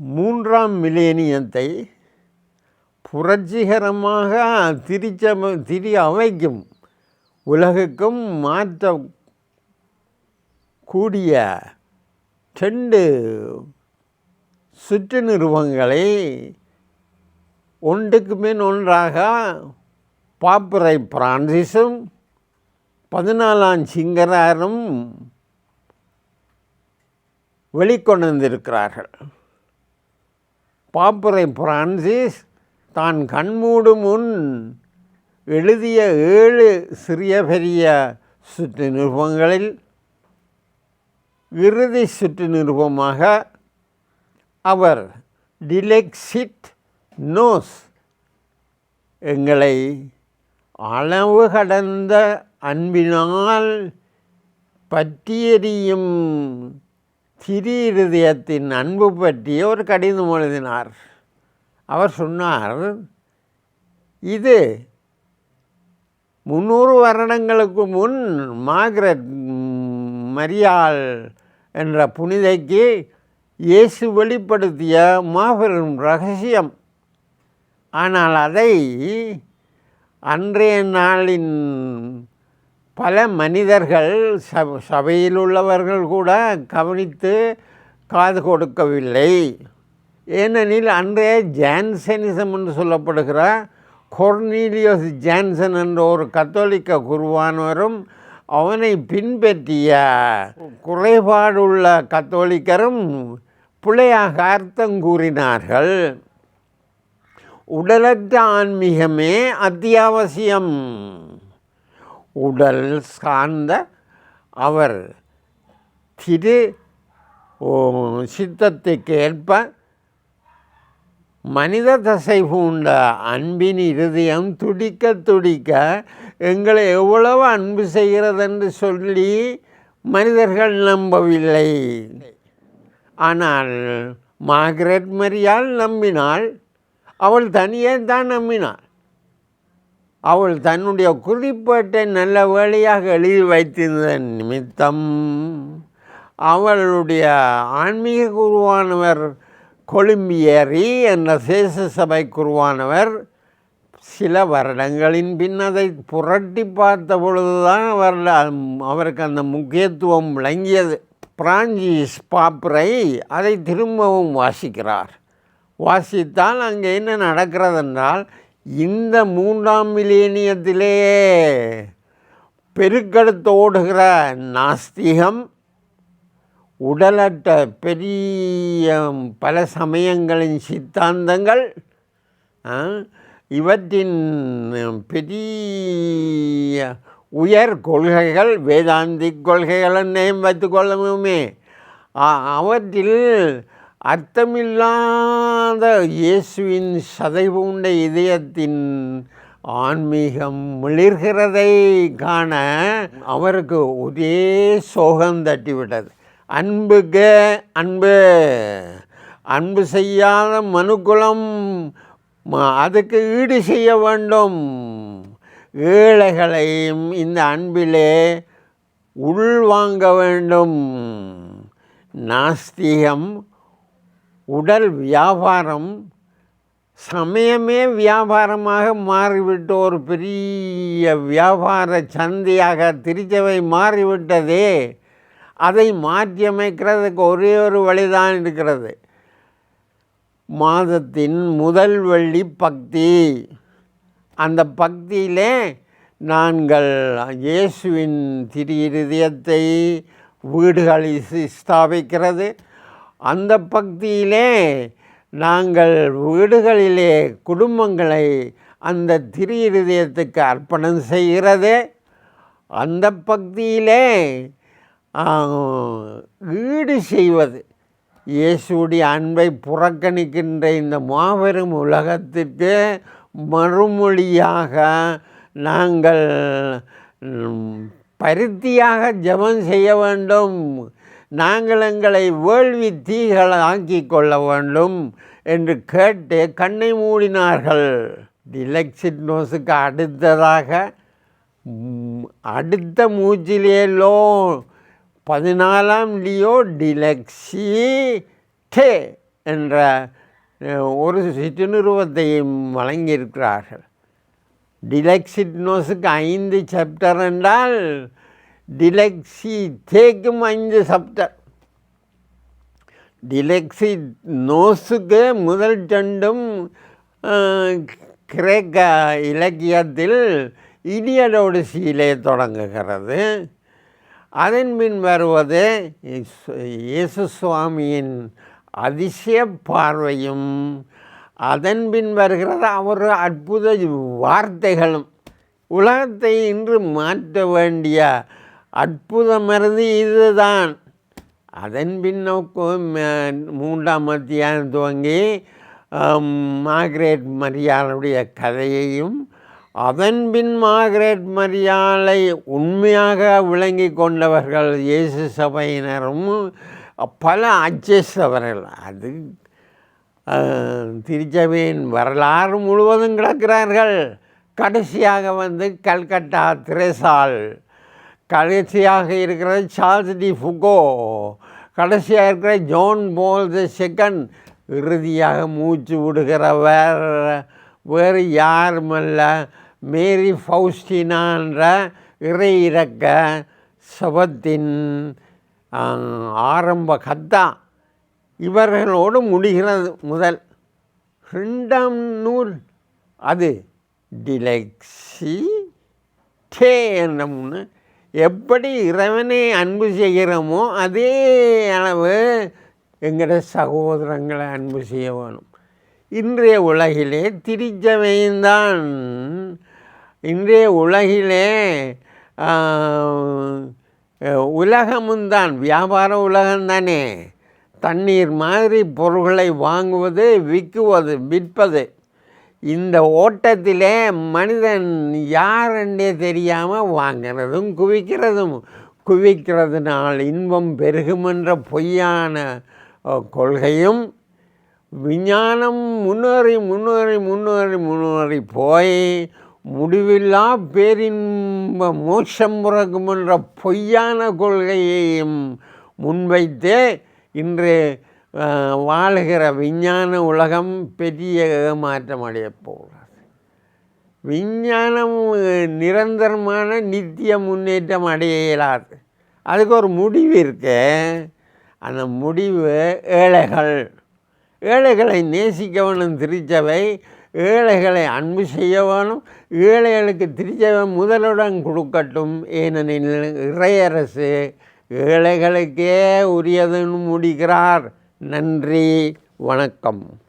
மூன்றாம் மில்லேனியத்தை புரட்சிகரமாக திரிச்சம திரி அமைக்கும் உலகுக்கும் மாற்ற கூடிய ரெண்டு சுற்று நிறுவங்களை ஒன்றுக்கு மேல் ஒன்றாக பாப்புரை பிரான்சிஸும் பதினாலாம் சிங்கராரும் வெளிக்கொண்டு வந்திருக்கிறார்கள் பாப்புரை பிரான்சிஸ் தான் கண்மூடும் முன் எழுதிய ஏழு சிறிய பெரிய சுற்று நிருபங்களில் இறுதி சுற்று நிருபமாக அவர் டிலெக்சிட் நோஸ் எங்களை அளவு கடந்த அன்பினால் பற்றியறியும் திரி இருதயத்தின் அன்பு பற்றிய ஒரு கடிதம் எழுதினார். அவர் சொன்னார் இது முந்நூறு வருடங்களுக்கு முன் மார்கரெட் மரியாள் என்ற புனிதைக்கு இயேசு வெளிப்படுத்திய மாபெரும் ரகசியம். ஆனால் அதை அன்றைய நாளின் பல மனிதர்கள் சப சபையில் உள்ளவர்கள் கூட கவனித்து காது கொடுக்கவில்லை. ஏனெனில் அன்றைய ஜான்சனிசம் என்று சொல்லப்படுகிற கொர்னீலியோஸ் ஜான்சன் என்ற ஒரு கத்தோலிக்க குருவானவரும் அவனை பின்பற்றிய குறைபாடுள்ள கத்தோலிக்கரும் பிள்ளையாக அர்த்தம் கூறினார்கள். உடலற்ற ஆன்மீகமே அத்தியாவசியம். உடல் சார்ந்த அவர் திரு சித்தத்துக்கு ஏற்ப மனித தசை பூண்ட அன்பின் இருதயம் துடிக்க துடிக்க எங்களை எவ்வளவு அன்பு செய்கிறதென்று சொல்லி மனிதர்கள் நம்பவில்லை. ஆனால் மார்கரெட் மரியால் நம்பினாள் அவள் தனியே தான் நம்பினாள். அவள் தன்னுடைய குறிப்பேட்டை நல்ல வேலையாக எழுதி வைத்திருந்த நிமித்தம் அவளுடைய ஆன்மீக குருவானவர் கொழும்பியரி என்ற சேச சபை குருவானவர் சில வருடங்களின் பின் அதை புரட்டி பார்த்த பொழுதுதான் அவர் அவருக்கு அந்த முக்கியத்துவம் விளங்கியது. பிராஞ்சிஸ் பாப்ரை அதை திரும்பவும் வாசிக்கிறார். வாசித்தால் அங்கே என்ன நடக்கிறது என்றால் இந்த மூன்றாம் மிலேனியத்திலேயே பெருக்கெடுத்து ஓடுகிற நாஸ்திகம் உடலற்ற பெரிய பல சமயங்களின் சித்தாந்தங்கள் இவற்றின் பெரிய உயர் கொள்கைகள் வேதாந்திக் கொள்கைகள் என்னையும் வைத்துக்கொள்ளவுமே அவற்றில் அர்த்தமில்லாத இயேசுவின் சதைபூண்ட இதயத்தின் ஆன்மீகம் மிளிர்கிறதை காண அவருக்கு ஒரே சோகம் தட்டிவிட்டது. அன்புக அன்பு. அன்பு செய்யாத மனுக்குலம் அதுக்கு ஈடு செய்ய வேண்டும். ஏழைகளையும் இந்த அன்பிலே உள்வாங்க வேண்டும். நாஸ்திகம் உடல் வியாபாரம் சமயமே வியாபாரமாக மாறிவிட்டு ஒரு பெரிய வியாபார சந்தையாக திருச்சபை மாறிவிட்டதே. அதை மாற்றியமைக்கிறதுக்கு ஒரே ஒரு வழிதான் இருக்கிறது. மாதத்தின் முதல் வெள்ளி பக்தி. அந்த பக்தியிலே நாங்கள் இயேசுவின் திரு இருதயத்தை வீடுகளில் ஸ்தாபிக்கிறது. அந்த பக்தியிலே நாங்கள் வீடுகளிலே குடும்பங்களை அந்த திரு இருதயத்துக்கு அர்ப்பணம் செய்கிறது. அந்த பக்தியிலே ஈடு செய்வது. இயேசுடைய அன்பை புறக்கணிக்கின்ற இந்த மாபெரும் உலகத்திற்கு மறுமொழியாக நாங்கள் பருத்தியாக ஜபம் செய்ய வேண்டும். நாங்கள் எங்களை வேள்வி தீகளை ஆக்கி கொள்ள வேண்டும் என்று கேட்டு கண்ணை மூடினார்கள். டிலெக்சிட் நோஸுக்கு அடுத்ததாக அடுத்த மூச்சிலேலோ பதினாலாம் லியோ டிலெக்ஸி டே என்ற ஒரு சிற்றுநிறுவத்தையும் வழங்கியிருக்கிறார்கள். டிலெக்சிட்னோஸுக்கு ஐந்து சாப்டர் என்றால் டிலெக்ஸி தேக்கும் ஐந்து சாப்டர் டிலெக்ஸி நோஸுக்கு முதல் ரெண்டும் கிரேக்க இலக்கியத்தில் இடியடோடிசியிலே தொடங்குகிறது அதன் பின் வருவது இயேசு சுவாமியின் அதிசய பார்வையும் அதன் பின் வருகிறது அவர் அற்புத வார்த்தைகளும் உலகத்தை இன்று மாற்ற வேண்டிய அற்புதமருந்து இதுதான். அதன் பின் நோக்கும் மூன்றாம் அத்தியாயம் துவங்கி ஆம், மரியாளுடைய கதையையும் அதன் பின் மார்கரெட் மரியாளை உண்மையாக விளங்கி கொண்டவர்கள் இயேசு சபையினரும் பல அச்சேசவர்கள் அது திருச்சபையின் வரலாறு முழுவதும் கிடக்கிறார்கள். கடைசியாக வந்து கல்கட்டா திரேசால் கடைசியாக இருக்கிறது சார்ல்ஸ் டி ஃபுகோ. கடைசியாக இருக்கிற ஜான் போல் த செகண்ட். இறுதியாக மூச்சு விடுகிறவர் வேறு யாருமல்ல. மேரி ஃபவுஸ்டினான்ற இறை இறக்க சபத்தின் ஆரம்ப கத்தா. இவர்களோடு முடிகிறது முதல். ரெண்டாம் நூல் அது. டிலெக்ஸி டே என்னம்னு எப்படி இறைவனை அன்பு செய்கிறோமோ அதே அளவு எங்களோட சகோதரங்களை அன்பு செய்ய வேணும். இன்றைய உலகிலே திரிச்சவையும்தான் இன்றைய உலகிலே ஆஹ், உலகமும் தான் வியாபார உலகம்தானே. தண்ணீர் மாதிரி பொருள்களை வாங்குவது விற்குவது விற்பது. இந்த ஓட்டத்திலே மனிதன் யாருன்றே தெரியாமல் வாங்கிறதும் குவிக்கிறதும். குவிக்கிறதுனால் இன்பம் பெருகுமென்ற பொய்யான கொள்கையும் விஞ்ஞானம் முன்னேறி முன்னேறி முன்னேறி முன்னேறி போய் முடிவில்லா பேரின்ப மோட்சம் பிறக்கும் பொய்யான கொள்கையையும் முன்வைத்தே இன்று வாழுகிற விஞ்ஞான உலகம் பெரிய ஏமாற்றம் அடையப் போகிறது விஞ்ஞானம் நிரந்தரமான நித்திய முன்னேற்றம் அடைய இயலாது. அதுக்கு ஒரு முடிவு இருக்கு. அந்த முடிவு ஏழைகள். ஏழைகளை நேசிக்க வேணும் திருச்சபை. ஏழைகளை அன்பு செய்ய வேணும். ஏழைகளுக்கு திருச்சபை முதலுடன் கொடுக்கட்டும். ஏனெனில் இறையரசு ஏழைகளுக்கே உரியதுன்னு முடிக்கிறார். நன்றி வணக்கம்.